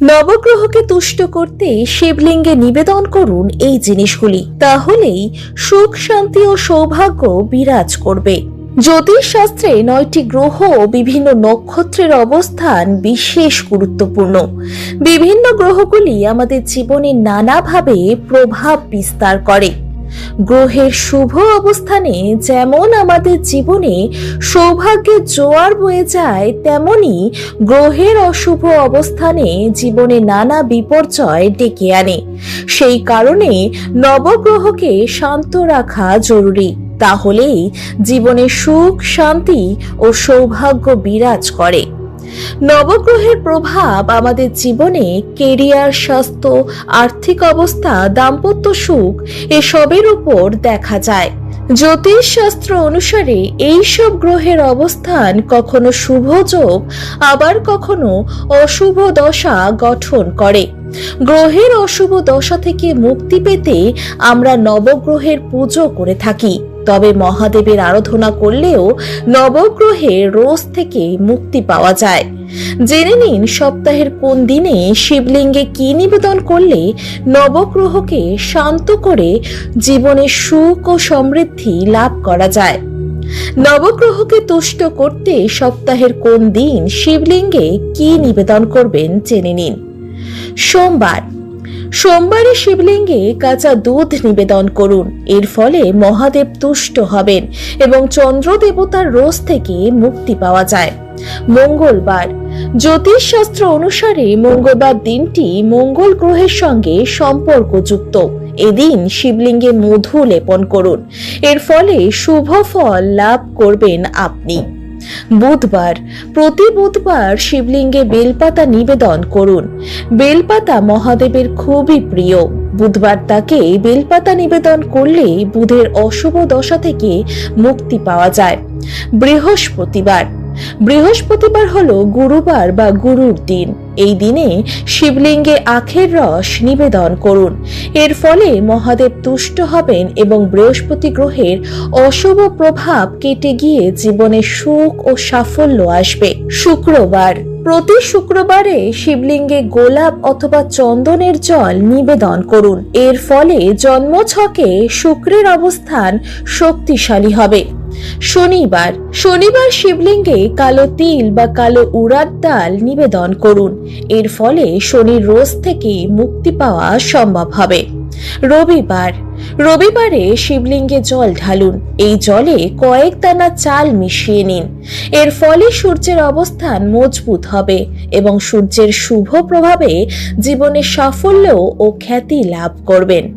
নবগ্রহকে তুষ্ট করতে শিবলিঙ্গে নিবেদন করুন এই জিনিসগুলি। তাহলেই সুখ, শান্তি ও সৌভাগ্য বিরাজ করবে। জ্যোতিষ শাস্ত্রে নয়টি গ্রহ ও বিভিন্ন নক্ষত্রের অবস্থান বিশেষ গুরুত্বপূর্ণ। বিভিন্ন গ্রহগুলি আমাদের জীবনে নানাভাবে প্রভাব বিস্তার করে। গ্রহের শুভ অবস্থানে যেমন আমাদের জীবনে সৌভাগ্যের জোয়ার বয়ে যায়, তেমনি গ্রহের অশুভ অবস্থানে জীবনে নানা বিপর্যয় ডেকে আনে। সেই কারণে নবগ্রহকে শান্ত রাখা জরুরি। তাহলেই জীবনে সুখ, শান্তি ও সৌভাগ্য বিরাজ করে। নবগ্রহের প্রভাব আমাদের জীবনে কেরিয়ার, স্বাস্থ্য, আর্থিক অবস্থা, দাম্পত্য সুখ এসবের উপর দেখা যায়। জ্যোতিষ শাস্ত্র অনুসারে এই সব গ্রহের অবস্থান কখনো শুভ যোগ, আবার কখনো অশুভ দশা গঠন করে। গ্রহের অশুভ দশা থেকে মুক্তি পেতে আমরা নবগ্রহের পুজো করে থাকি। তবে মহাদেবের আরাধনা করলেও নবগ্রহের রোজ থেকে মুক্তি পাওয়া যায়। জেনে নিন সপ্তাহের কোন দিনে শিবলিঙ্গে কি নিবেদন করলে নবগ্রহকে শান্ত করে জীবনে সুখ ও সমৃদ্ধি লাভ করা যায়? নবগ্রহকে তুষ্ট করতে সপ্তাহের কোন দিন শিবলিঙ্গে কি নিবেদন করবেন জেনে নিন। সোমবার। সোমবারে শিবলিঙ্গে কাঁচা দুধ নিবেদন করুন। এর ফলে মহাদেব তুষ্ট হবেন এবং চন্দ্র দেবতার রোজ থেকে মুক্তি পাওয়া যায়। মঙ্গলবার। জ্যোতিষ শাস্ত্র অনুসারে মঙ্গলবার দিনটি মঙ্গল গ্রহের সঙ্গে সম্পর্কযুক্ত। এদিন শিবলিঙ্গে মধু লেপন করুন। এর ফলে শুভ ফল লাভ করবেন আপনি। বুধবার, প্রতি বুধবার শিবলিঙ্গে বেলপাতা নিবেদন করুন। বেলপাতা মহাদেবের খুবই প্রিয়। বুধবার তাকে বেলপাতা নিবেদন করলে বুধের অশুভ দশা থেকে মুক্তি পাওয়া যায়। বৃহস্পতিবার বৃহস্পতিবার হল গুরুবার বা গুরুর দিন। এই দিনে শিবলিঙ্গে আখের রস নিবেদন করুন। এর ফলে মহাদেব তুষ্ট হবেন এবং বৃহস্পতি গ্রহের অশুভ প্রভাব কেটে গিয়ে জীবনে সুখ ও সাফল্য আসবে। শুক্রবার। প্রতি শুক্রবারে শিবলিঙ্গে গোলাপ অথবা চন্দনের জল নিবেদন করুন। এর ফলে জন্মছকে শুক্রের অবস্থান শক্তিশালী হবে। শনিবার শনিবার শিবলিঙ্গে কালো তিল বা কালো উড়ার ডাল নিবেদন করুন। এর ফলে শনির রোজ থেকে মুক্তি পাওয়া সম্ভব হবে। রবিবার, রবিবারে শিবলিঙ্গে জল ঢালুন। এই জলে কয়েক দানা চাল মিশিয়ে নিন। এর ফলে সূর্যের অবস্থান মজবুত হবে এবং সূর্যের শুভ প্রভাবে জীবনে সাফল্য ও খ্যাতি লাভ করবেন।